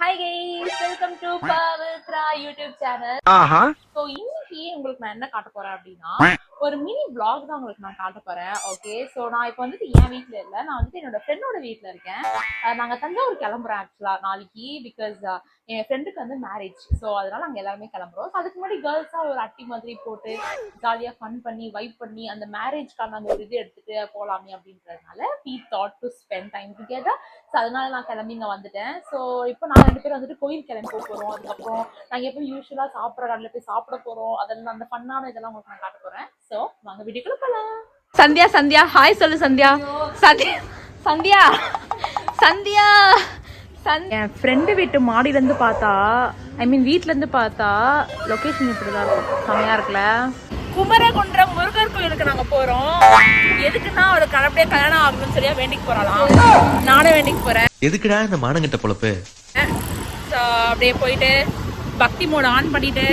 Hi guys welcome to Pavithra YouTube channel so இன்னைக்கு உங்களுக்கு நான் என்ன காட்ட போறேன் அப்படின்னா ஒரு மினி பிளாக் தான் உங்களுக்கு நான் காட்ட போறேன். ஓகே ஸோ நான் இப்போ வந்துட்டு என் வீட்ல இல்ல. நான் வந்துட்டு என்னோட ஃப்ரெண்டோட வீட்ல இருக்கேன். நாங்கள் நாங்க தஞ்சாவூர் கிளம்புறோம் ஆக்சுவலா நாளைக்கு பிகாஸ் என் ஃப்ரெண்டுக்கு வந்து மேரேஜ் ஸோ அதனால நாங்க எல்லாருமே கிளம்புறோம். ஸோ அதுக்கு முன்னாடி கேர்ள்ஸா ஒரு அட்டி மாதிரி போட்டு ஜாலியா ஃபன் பண்ணி வைப் பண்ணி அந்த மேரேஜ்க்கான அந்த ஒரு இது எடுத்துட்டு போலாமே அப்படின்றதுனால we thought to spend time together so அதனால நான் கிளம்பி இங்க வந்துட்டேன். ஸோ இப்போ நாங்கள் ரெண்டு பேரும் வந்துட்டு கோயில் கிளம்பி போக போறோம். அதுக்கப்புறம் நாங்கள் எப்போ யூஸ்வலாக சாப்பிட்ற கடையில் போய் சாப்பிட போறோம். அதெல்லாம் அந்த ஃபன்னான இதெல்லாம் உங்களுக்கு நான் காட்ட போறேன். ஸோ வாங்க வீடியோக்குள்ள போகலாம் சந்தியா சந்தியா. ஹாய் சொல்லு சந்தியா. சந்தியா சந்தியா. சந்தியா. சந் என் ஃப்ரெண்டு வீட்டு மாடியிலேருந்து பார்த்தா ஐ மீன் வீட்டிலேருந்து பார்த்தா லொக்கேஷன் இப்படி தான் இருக்கும் செமையாக இருக்குல்ல? குமரகுன்றம் முருகர் கோயிலுக்கு நாங்கள் போகிறோம் எதுக்குன்னா அவளுக்கு அப்படியே கல்யாணம் ஆகணும்னு சரியா வேண்டிக்கு போகிறாளாம் நானும் வேண்டிக்கு போகிறேன் எதுக்குடா இந்த மானங்கிட்ட பொழப்பு? அப்படியே போயிட்டு பக்தி மோட் ஆன் பண்ணிட்டு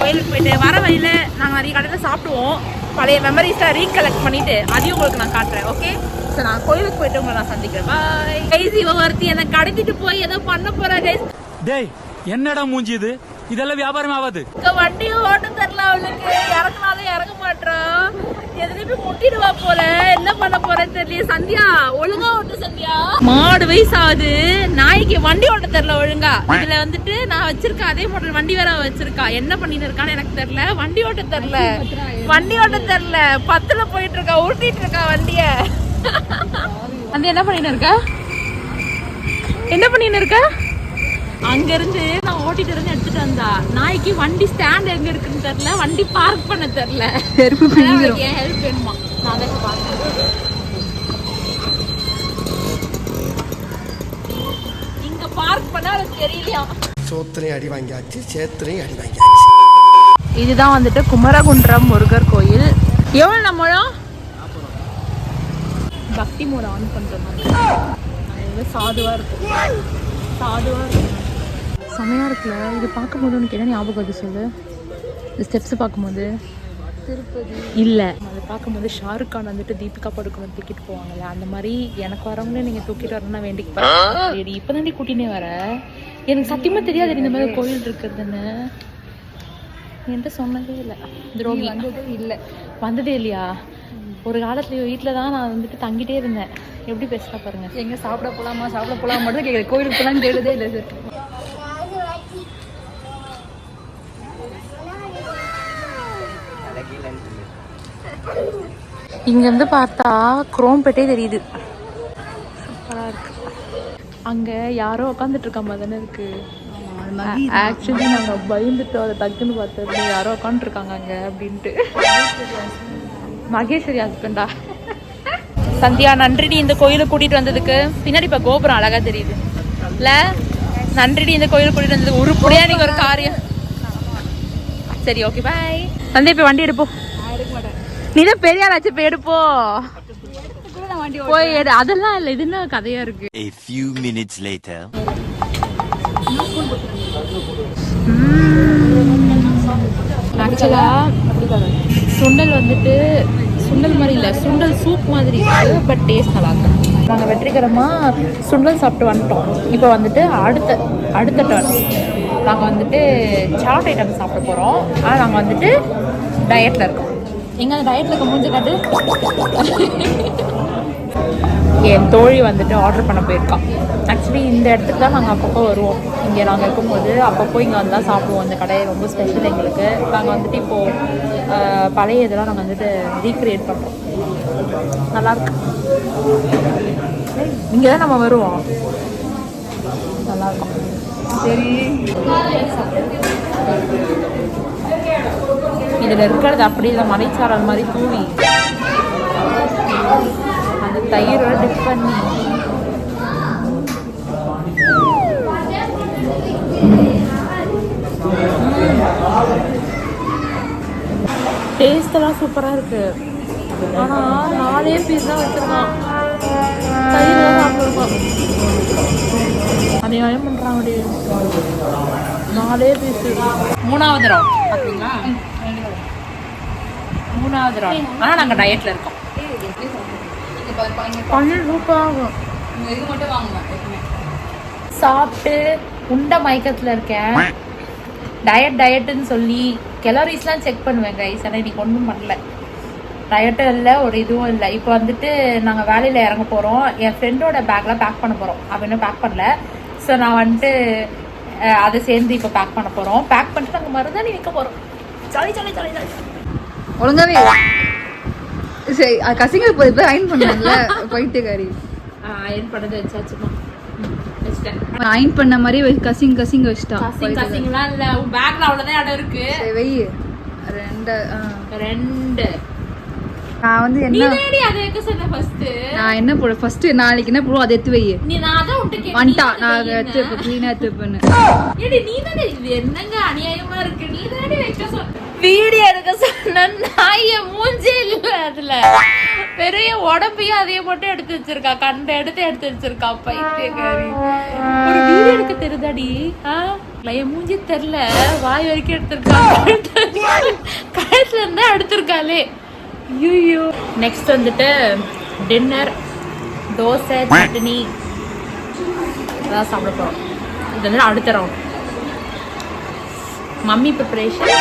கோயிலுக்கு போயிட்டு வர வழியில நாங்கள் நிறைய கடையில் சாப்பிடுவோம். பழைய மெமரிஸை ரீகலெக்ட் பண்ணிட்டு அதையும் உங்களுக்கு நான் காட்டுறேன் ஓகே ஸோ நான் கோயிலுக்கு போயிட்டு உங்களை நான் சந்திக்கிறேன். பாய் கைஸ் இவ ஒருத்தி என்னை கடத்திட்டு போய் ஏதோ பண்ண போறா கைஸ் டேய் என்னடா மூஞ்சி இது? இதெல்லாம் வியாபாரம் ஆகாது. வண்டியும் ஓட்ட தெரியல அவளுக்கு. இறங்கினாலும் இறங்க மாட்டான் எதுலையுமே முட்டிடுவா போல. என்ன பண்ண போறேன்னு தெரியல சந்தியா ஒழுங்கா மாடு வயசு ஆகுது நாய்க்கு வண்டி ஓட்ட தெரியல ஒழுங்கா. இதுல வந்துட்டு நான் வச்சிருக்கேன் அதே மாடல் வண்டி வேற வச்சிருக்கா. என்ன பண்ணிட்டு இருக்கான்னு எனக்கு தெரியல. வண்டி ஓட்ட தெரியல. வண்டி ஓட்ட தெரியல. பத்துல போயிட்டு இருக்கா. உருட்டிட்டு இருக்கா வண்டிய. வந்து என்ன பண்ணிட்டு இருக்கா? என்ன பண்ணிட்டு இருக்கா? அங்க இருந்து நான் ஓட்டிட்டு இருந்து எடுத்துட்டு வந்தா. நாய்க்கு வண்டி ஸ்டாண்ட் எங்க இருக்குன்னு தெரியல. வண்டி பார்க் பண்ண தெரியல. என் ஹெல்ப் வேணுமா? நான் தான் இங்க பார்க் பண்ண எனக்கு தெரியலையா? சோத்திரையும் அடி வாங்கியாச்சு சேத்திரையும் அடி வாங்கியாச்சு. இதுதான் வந்துட்டு குமரகுன்றம் முருகர் கோயில். எவ்வளவு நம்மளும் பக்தி மோட ஆன் பண்றோம் சாதுவா இருக்கு சாதுவா இருக்கு செமையா இருக்குல்ல இது பார்க்கும்போது உனக்கு என்ன ஞாபகம் வருது சொல்லு? இந்த ஸ்டெப்ஸ் பார்க்கும்போது. திருப்பதி. இல்லை. அதை பார்க்கும்போது ஷாருக் கான் வந்துட்டு தீபிகா படுக்கணும் தூக்கிட்டு போவாங்கல்ல அந்த மாதிரி எனக்கு வரவங்களே நீங்க தூக்கிட்டு வரணும்னா வேண்டிக்கு இப்போ தாண்டி கூட்டினே வர. எனக்கு சத்தியமா தெரியாது இந்த மாதிரி கோயில் இருக்குதுன்னு என்கிட்ட சொன்னதே இல்லை. துரோகி. வந்ததே இல்லை. வந்ததே இல்லையா? ஒரு காலத்துல வீட்டில் தான் நான் வந்துட்டு தங்கிட்டே இருந்தேன். எப்படி பேசுறா பாருங்க. எங்க சாப்பிட போலாமா சாப்பிட போலாமா மட்டும் கேக்குது. கோயிலுக்கு போலாம் கேட்டதே இல்லை சார். இங்கேருந்து பார்த்தா குரோம்பேட்டே தெரியுது. சூப்பராக இருக்கு. அங்கே யாரோ உட்காந்துட்டு இருக்க. மாதிரி தானே. இருக்கு ஆக்சுவலி நாங்கள் பயந்துட்டோம். அதை டக்குன்னு பார்த்தது யாரோ உட்காந்துருக்காங்க அங்கே அப்படின்ட்டு. மகேஸ்வரி ஹஸ்பண்டா சந்தியா நன்றிடி இந்த கோயிலுக்கு கூட்டிட்டு வந்ததுக்கு. பின்னாடி இப்போ கோபுரம் அழகா தெரியுது. இல்ல நன்றிடி இந்த கோயிலுக்கு கூட்டிட்டு வந்ததுக்கு. உருப்படியா நீங்க ஒரு காரியம். சரி ஓகே பாய் சந்தியா இப்போ வண்டி எடுப்போம் நீ தான் பெரிய ஆளாச்சு இப்போ எடுப்போ போய் எடு. அதெல்லாம் இல்லை இது என்ன கதையா இருக்கு? A few minutes later. ஆக்சுவலா சுண்டல் வந்துட்டு சுண்டல் மாதிரி இல்லை சுண்டல் சூப் மாதிரி இருக்கு பட் டேஸ்ட் நல்லா இருக்கு. நாங்கள் வெற்றிகரமாக சுண்டல் சாப்பிட்டு வந்துட்டோம். இப்போ வந்துட்டு அடுத்த அடுத்த டர்ன் நாங்கள் வந்துட்டு சாட் ஐட்டம் சாப்பிட போகிறோம் ஆனால் நாங்கள் வந்துட்டு டயட்டில் இருக்கோம். எங்க அந்த டயட்டில் இருக்க மூஞ்சி காட்டு. என் தோழி வந்துட்டு ஆர்டர் பண்ண போயிருக்கான். ஆக்சுவலி இந்த இடத்துக்கு தான் நாங்கள் அப்பப்போ வருவோம். இங்கே நாங்கள் இருக்கும்போது அப்பப்போ இங்கே வந்தால் சாப்பிடுவோம். அந்த கடை ரொம்ப ஸ்பெஷல் எங்களுக்கு. நாங்கள் வந்துட்டு இப்போது பழைய இதெல்லாம் நாங்கள் வந்துட்டு ரீக்ரியேட் பண்ணுறோம் நல்லாயிருக்கு இங்கே தான் நம்ம வருவோம். நல்லாயிருக்கும் சரி. இதில் இருக்கிறது அப்படியே இல்லை மலைச்சாரல் மாதிரி தூவி. அந்த தயிரோட டிப் பண்ணி. டேஸ்டெல்லாம் சூப்பராக இருக்கு. ஆனால் நாலே பீஸ் தான் வச்சிருக்கான். தயிர் தான் அநியாயம் பண்றான் அப்படியே. நாலே பீஸ் மூணாவது ரவுண்ட் பார்த்தீங்களா மூணாவது ராட் ஆனால் நாங்கள் டயட்டில் இருக்கோம். பன்னெண்டு ரூபாய் ஆகும். இது மட்டும் வாங்குவேன் சாப்பிட்டு உண்ட மயக்கத்தில் இருக்கேன். டயட் டயட்டுன்னு சொல்லி கெலோரிஸ்லாம் செக் பண்ணுவேன் கைஸ் ஆனால் இன்னைக்கு ஒன்றும் பண்ணல. டயட்டும் இல்லை ஒரு இதுவும் இல்லை. இப்போ வந்துட்டு நாங்கள் வேலையில் இறங்க போகிறோம் என் ஃப்ரெண்டோட பேக்லாம் பேக் பண்ண போகிறோம் அவன் இன்னும் பேக் பண்ணல. ஸோ நான் வந்துட்டு அதை சேர்ந்து இப்போ பேக் பண்ண போகிறோம் பேக் பண்ணிட்டு நாங்கள் மருதாணி நிற்க போகிறோம் ஜாலி ஜாலி ஜாலி ஜாலி. ஒழுங்காவே சரி கசிங்க போய் அயன் பண்ணல பைத்தியக்காரி அயன் பண்ணது வச்சாச்சுமா. அயன் பண்ண மாதிரி கசிங் கசிங்க வச்சுட்டான் கசிங் கசிங்லாம் இல்லை. உன் பேக்கில் அவ்வளோதான் இடம் இருக்கு. சரி, வை ரெண்டு. ரெண்டு. நான் வந்து நீ என்ன நான் என்ன போட ஃபர்ஸ்ட் நாளைக்கு என்ன போடுவோம் அதை எடுத்து வை. நீ நான் அதான் விட்டு கேட்டேன். வந்துட்டா. நீ நான் தானே எடுத்து வைங்க. க்ளீனா எடுத்து வைப்பேன்னு. ஏடி நீ தானே இது என்னங்க அநியாயமா இருக்கு? நீ தானே வைக்க சொன்ன வீடியோ எடுக்க சொன்ன நாய மூஞ்சே இல்ல அதுல. பெரிய உடம்பையும் அதையும் மட்டும் எடுத்து வச்சிருக்கா. கண்ட எடுத்து எடுத்து வச்சிருக்கா. பைத்தியக்காரி. ஒரு வீடியோ எடுக்க தெரியுதாடி? ஆ? என் மூஞ்சி தெரியல. வாய் வரைக்கும் எடுத்திருக்கா. கழுத்துல இருந்தா எடுத்திருக்காளே. ஐயோ நெக்ஸ்ட் வந்துட்டு டின்னர் தோசை சட்னி. அதான் சாப்பிட போகிறோம் இது வந்து அடுத்த ரவுண்ட் மம்மி ப்ரிப்பரேஷன்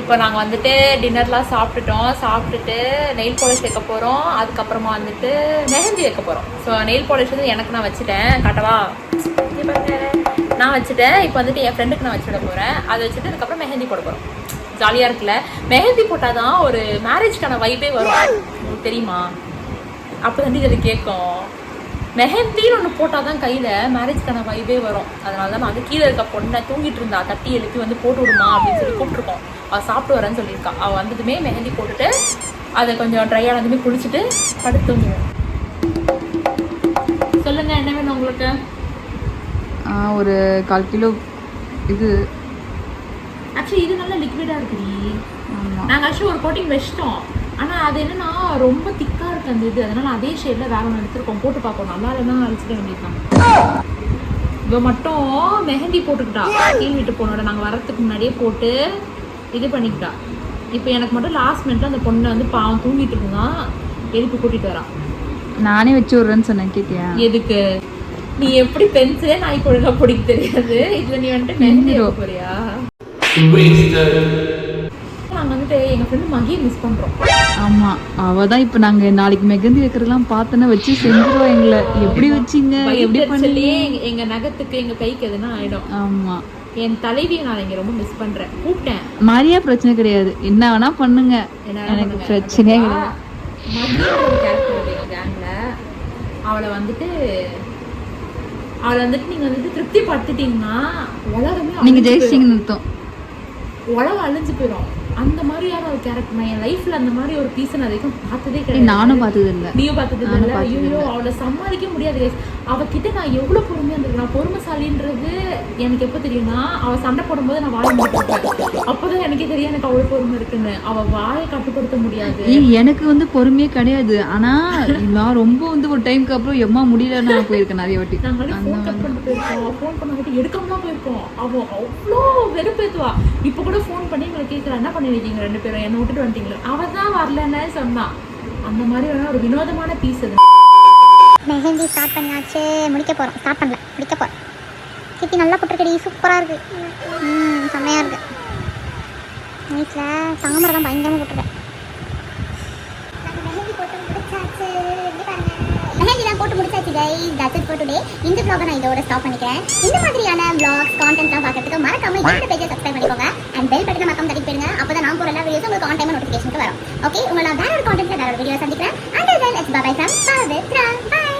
இப்போ நாங்கள் வந்துட்டு டின்னர்லாம் சாப்பிட்டுட்டோம். சாப்பிட்டுட்டு நெயில் பாலிஷ் வைக்க போகிறோம் அதுக்கப்புறமா வந்துட்டு மெஹந்தி வைக்க போகிறோம் ஸோ நெயில் பாலிஷ் வந்து எனக்கு நான் வச்சுட்டேன். கட்டவா? நான் வச்சுட்டேன். இப்போ வந்துட்டு என் ஃப்ரெண்டுக்கு நான் வச்சுட போகிறேன் அதை வச்சுட்டு அதுக்கப்புறம் மெஹந்தி போட போகிறோம் ஜாலியாக இருக்குல்ல? மெஹந்தி போட்டால் தான் ஒரு மேரேஜ்க்கான வைப்பே வரும். உங்களுக்கு தெரியுமா? அப்போ வந்து இதில் கேட்கும். மெஹந்தின்னு ஒன்று போட்டால் தான் கையில் மேரேஜ்க்கான வைபே வரும். அதனால தான் நான் வந்து கீழே இருக்க பொண்ணை தூங்கிட்டு இருந்தா தட்டி எழுப்பி வந்து போட்டு விடுமா அப்படின்னு சொல்லி கூப்பிட்ருக்கோம் அவள் சாப்பிட்டு வரேன்னு சொல்லியிருக்கா. அவள் வந்ததுமே மெஹந்தி போட்டுட்டு அதை கொஞ்சம் ட்ரை ஆனதுமே குளிச்சுட்டு படுத்து தூங்குவோம் சொல்லுங்க என்ன வேணும் உங்களுக்கு? ஒரு கால் கிலோ இது ஆக்சுவலி இது நல்லா லிக்விடாக இருக்குடி. நாங்கள் ஆக்சுவலி ஒரு கோட்டிங் வச்சிட்டோம். ஆனால் அது என்னன்னா ரொம்ப திக்காக இருக்கு அந்த இது. அதனால அதே ஷேடில் வேற ஒன்று எடுத்துருக்கோம். போட்டு பார்ப்போம். நல்லா இல்லைன்னா அழிச்சிட வேண்டியதுதான். இவ மட்டும் மெஹந்தி போட்டுக்கிட்டா. கீழ் வீட்டு பொண்ணோட நாங்கள் வரத்துக்கு முன்னாடியே போட்டு இது பண்ணிக்கிட்டா. இப்போ எனக்கு மட்டும் லாஸ்ட் மினிட்ல அந்த பொண்ணை வந்து பாவம் தூங்கிட்டு இருந்தான் எழுப்பி கூட்டிட்டு வரான் நானே வச்சு விடுறேன்னு சொன்னேன் கேட்டியா எதுக்கு? நீ எப்படி பென்சிலே நாய் ஒழுங்கா பிடிக்க தெரியாது. இதுல நீ வந்துட்டு மெஹந்தி போறியா? நாங்க வந்துட்டு எங்க ஃப்ரெண்டு மகியை மிஸ் பண்றோம். ஆமா அவ தான் இப்ப நாங்க நாளைக்கு மெகந்தி வைக்கிறதெல்லாம் பார்த்தோன்னா வச்சு செஞ்சிருவா எங்களை. எப்படி வச்சீங்க? எப்படி பண்ணீங்க? வயிற்றுச்சல்லையே எங்க- எங்க நகத்துக்கு எங்க கைக்கு எதுனா ஆயிடும். ஆமா. என் தலைவியை நான் இங்க ரொம்ப மிஸ் பண்றேன். கூப்பிட்டேன். மாரியா பிரச்சனை கிடையாது. என்ன வேணா பண்ணுங்க. என்ன எனக்கு? பிரச்சனையே? கிடையாது. அவளை வந்துட்டு அவளை வந்துட்டு நீங்க வந்துட்டு திருப்தி படுத்திட்டீங்கன்னா உலகமே நீங்க அழிஞ்சு போயிடும். ஜெயிச்சிங்கன்னு அர்த்தம். உழவு அழிஞ்சு போயிடும். அந்த மாதிரியான ஒரு கேரக்டர் நான் என் லைஃப்ல அந்த மாதிரி ஒரு பீஸ் நான் வரைக்கும் பார்த்ததே கிடையாது. நானும் பார்த்தது இல்ல நீயும் பார்த்தது இல்ல ஐயோ அவளை சமாளிக்க முடியாது guys. அவகிட்ட நான் எவ்வளவு பொறுமையா இருந்திருக்கேன். பொறுமைசாலின்றது எனக்கு எப்போ தெரியும்னா அவ சண்டை போடும்போது நான் வாய் மூடிருப்பேன் அப்போதான் எனக்கே தெரியும் எனக்கு அவ்வளவு பொறுமை இருக்குன்னு. அவ வாயை கட்டுப்படுத்த முடியாது. எனக்கு வந்து பொறுமையே கிடையாது. ஆனா நான் ரொம்ப வந்து ஒரு டைம்க்கு அப்புறம் எம்மா முடியல நான் போயிருக்கேன் நிறைய வாட்டி. நாங்களே ஃபோன் கட் பண்ணிட்டு போயிருக்கோம். ஃபோன் பண்ண எடுக்காமலாம் போயிருக்கோம். அவ அவ்வளோ வெறுப்பேத்துவா. இப்போ கூட ஃபோன் பண்ணி எங்களை கேட்குறா என்ன பண்ணிருக்கீங்க ரெண்டு பேரும் என்ன விட்டுட்டு வந்துட்டீங்களே? அவ தான் வரலன்னு சொன்னான் அந்த மாதிரி வேணா ஒரு வினோதமான பீஸ் அது. மெஹந்தி ஸ்டார்ட் பண்ணியாச்சு. முடிக்க போகிறோம் ஸ்டார்ட் பண்ணல. முடிக்க போகிறோம் சித்தி நல்லா போட்டிருக்கடி. சூப்பராக இருக்கு. ம் செம்மையாக இருக்கு. வீட்டில் தாமரை தான் பயங்கரமாக போட்டிருக்கேன் மெஹந்தி போட்டு முடிச்சாச்சு எப்படி பாருங்க மெஹந்திலாம் guys that's it for today இந்த vlog நான் இதோட ஸ்டாப் பண்ணிக்கிறேன். இந்த மாதிரியான vlogs கான்டென்ட்லாம் பார்க்கறதுக்கு மறக்காம இந்த பேஜை சப்ஸ்கிரைப் பண்ணிக்கோங்க. அண்ட் பெல் பட்டனை மறக்காம தட்டி போயிருங்க அப்பதான் நான் போற எல்லா வீடியோஸும் உங்களுக்கு ஆன் டைம் நோட்டிஃபிகேஷனுக்கு வரும். ஓகே உங்களை நான் வேற ஒரு கான்டென்ட்ல வேற ஒரு வீடியோ சந்திக்கிறேன். And then it's bye from